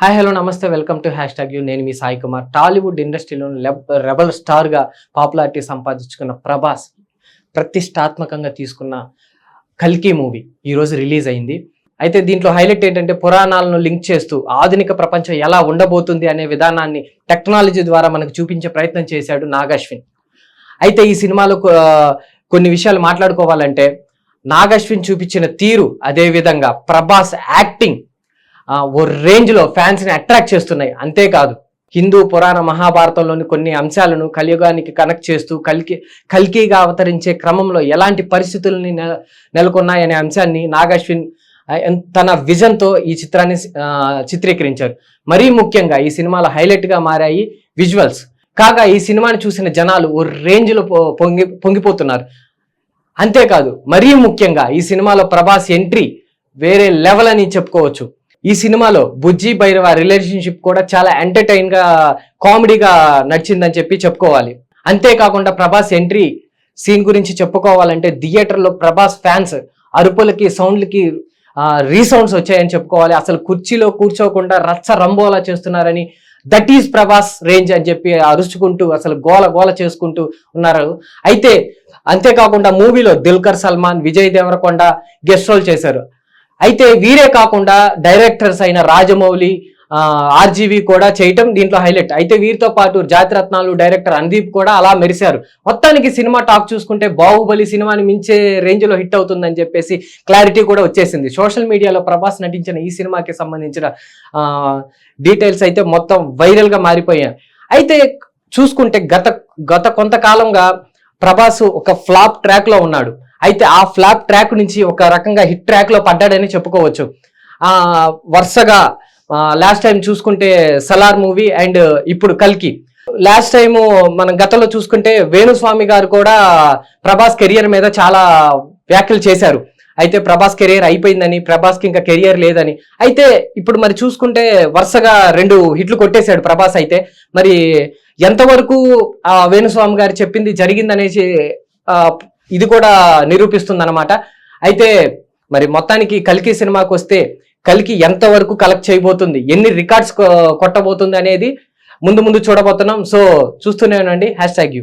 Hi hello namaste welcome to hashtag you నేను మీ సాయి కుమార్. టాలీవుడ్ ఇండస్ట్రీలో రెబల్ స్టార్గా పాపులారిటీ సంపాదించుకున్న ప్రభాస్ ప్రతిష్టాత్మకంగా తీసుకున్న కల్కి మూవీ ఈరోజు రిలీజ్ అయింది. అయితే దీంట్లో హైలైట్ ఏంటంటే పురాణాలను లింక్ చేస్తూ ఆధునిక ప్రపంచం ఎలా ఉండబోతుంది అనే విధానాన్ని టెక్నాలజీ ద్వారా మనకు చూపించే ప్రయత్నం చేశాడు నాగశ్విన్. అయితే ఈ సినిమాలో కొన్ని విషయాలు మాట్లాడుకోవాలంటే నాగశ్విన్ చూపించిన తీరు అదేవిధంగా ప్రభాస్ యాక్టింగ్ ఓ రేంజ్లో ఫ్యాన్స్ని అట్రాక్ట్ చేస్తున్నాయి. అంతేకాదు హిందూ పురాణ మహాభారతంలోని కొన్ని అంశాలను కలియుగానికి కనెక్ట్ చేస్తూ కల్కి కల్కిగా అవతరించే క్రమంలో ఎలాంటి పరిస్థితుల్ని నె నెలకొన్నాయనే అంశాన్ని నాగశ్విన్ తన విజన్తో ఈ చిత్రాన్ని చిత్రీకరించారు. మరీ ముఖ్యంగా ఈ సినిమాలో హైలైట్గా మారాయి విజువల్స్. కాగా ఈ సినిమాని చూసిన జనాలు ఓ రేంజ్లో పొ- పొంగి పొంగిపోతున్నారు. అంతేకాదు మరీ ముఖ్యంగా ఈ సినిమాలో ప్రభాస్ ఎంట్రీ వేరే లెవెల్ అని చెప్పుకోవచ్చు. ఈ సినిమాలో బుజ్జి భైరవ రిలేషన్షిప్ కూడా చాలా ఎంటర్టైన్గా కామెడీగా నడిచిందని చెప్పి చెప్పుకోవాలి. అంతేకాకుండా ప్రభాస్ ఎంట్రీ సీన్ గురించి చెప్పుకోవాలంటే థియేటర్లో ప్రభాస్ ఫ్యాన్స్ అరుపులకి సౌండ్లకి రీసౌండ్స్ వచ్చాయని చెప్పుకోవాలి. అసలు కుర్చీలో కూర్చోకుండా రచ్చ రంబోలా చేస్తున్నారని దట్ ఈస్ ప్రభాస్ రేంజ్ అని చెప్పి అరుచుకుంటూ అసలు గోల గోల చేసుకుంటూ ఉన్నారు. అయితే అంతేకాకుండా మూవీలో దిల్కర్ సల్మాన్ విజయ్ దేవరకొండ గెస్ట్ రోల్ చేశారు. అయితే వీరే కాకుండా డైరెక్టర్స్ అయిన రాజమౌళి ఆర్జీవి కూడా చేయటం దీంట్లో హైలైట్. అయితే వీరితో పాటు జాతిరత్నాలు డైరెక్టర్ అనుదీప్ కూడా అలా మెరిశారు. మొత్తానికి సినిమా టాక్ చూసుకుంటే బాహుబలి సినిమాని మించే రేంజ్లో హిట్ అవుతుందని చెప్పేసి క్లారిటీ కూడా వచ్చేసింది. సోషల్ మీడియాలో ప్రభాస్ నటించిన ఈ సినిమాకి సంబంధించిన డీటెయిల్స్ అయితే మొత్తం వైరల్గా మారిపోయాయి. అయితే చూసుకుంటే గత గత కొంతకాలంగా ప్రభాస్ ఒక ఫ్లాప్ ట్రాక్లో ఉన్నాడు. అయితే ఆ ఫ్లాప్ ట్రాక్ నుంచి ఒక రకంగా హిట్ ట్రాక్లో పడ్డాడని చెప్పుకోవచ్చు. ఆ వరుసగా లాస్ట్ టైం చూసుకుంటే సలార్ మూవీ అండ్ ఇప్పుడు కల్కి. లాస్ట్ టైం మనం గతంలో చూసుకుంటే వేణుస్వామి గారు కూడా ప్రభాస్ కెరియర్ మీద చాలా వ్యాఖ్యలు చేశారు. అయితే ప్రభాస్ కెరియర్ అయిపోయిందని ప్రభాస్కి ఇంకా కెరియర్ లేదని. అయితే ఇప్పుడు మరి చూసుకుంటే వరుసగా రెండు హిట్లు కొట్టేశాడు ప్రభాస్ అయితే. మరి ఎంతవరకు ఆ వేణుస్వామి గారు చెప్పింది జరిగిందనేసి ఇది కూడా నిరూపిస్తుంది అనమాట అయితే మరి మొత్తానికి కల్కి సినిమాకి వస్తే కల్కి ఎంతవరకు కలెక్ట్ చేయబోతుంది ఎన్ని రికార్డ్స్ కొట్టబోతుంది అనేది ముందు ముందు చూడబోతున్నాం. సో చూస్తూనే ఉండండి. Hash tag you